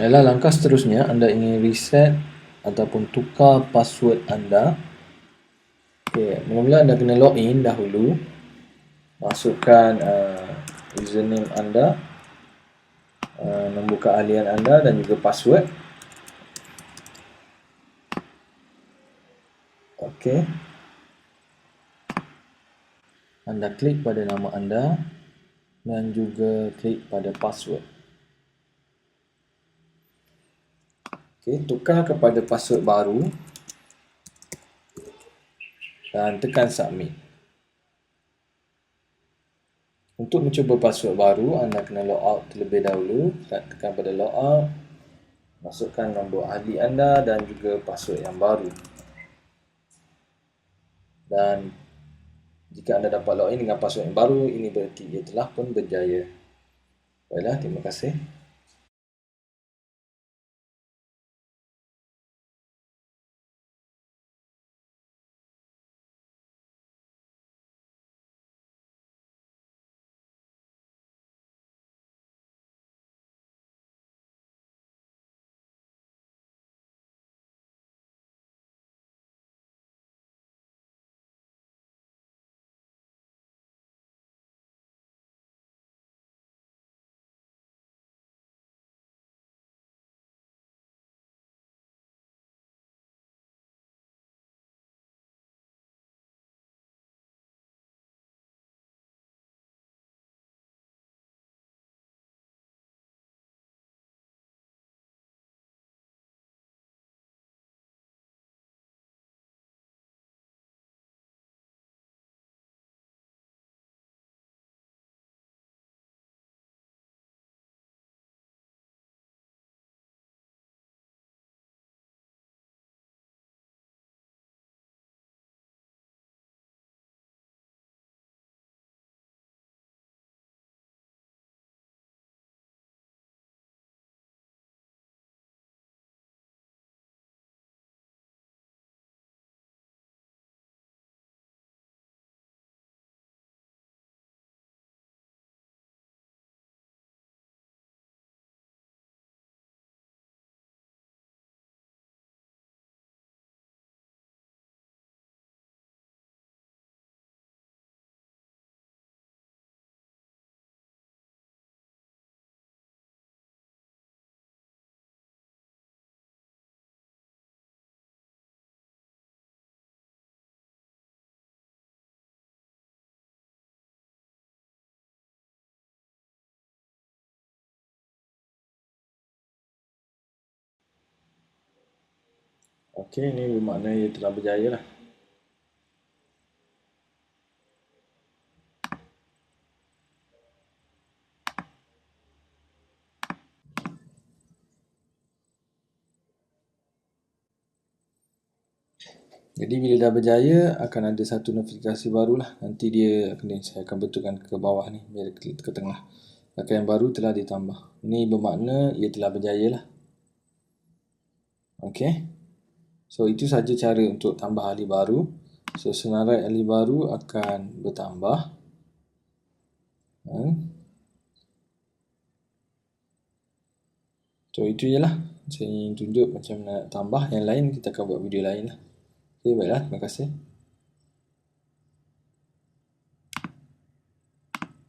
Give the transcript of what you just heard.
Ialah langkah seterusnya anda ingin reset ataupun tukar password anda. Okey, mula-mula anda kena login dahulu. Masukkan uh, username anda, uh, nombor keahlian anda dan juga password. Okey. Anda klik pada nama anda dan juga klik pada password. Okey, tukar kepada password baru dan tekan submit. Untuk mencuba password baru, anda kena log out terlebih dahulu. Tekan pada log out. Masukkan nombor ahli anda dan juga password yang baru dan jika anda dapat login dengan password yang baru ini berarti ia telah pun berjaya baiklah terima kasih Okey, ini bermakna ia telah berjaya lah. Jadi bila dah berjaya akan ada satu notifikasi barulah. Nanti dia akan saya akan betulkan ke bawah ni biar ke, ke tengah. Rakan yang baru telah ditambah. Ini bermakna ia telah berjaya lah. Okey. So itu saja cara untuk tambah ahli baru. So senarai ahli baru akan bertambah. Hmm. So itu je lah. Saya ingin tunjuk macam nak tambah. Yang lain kita akan buat video lain lah. Okey, baiklah. Terima kasih.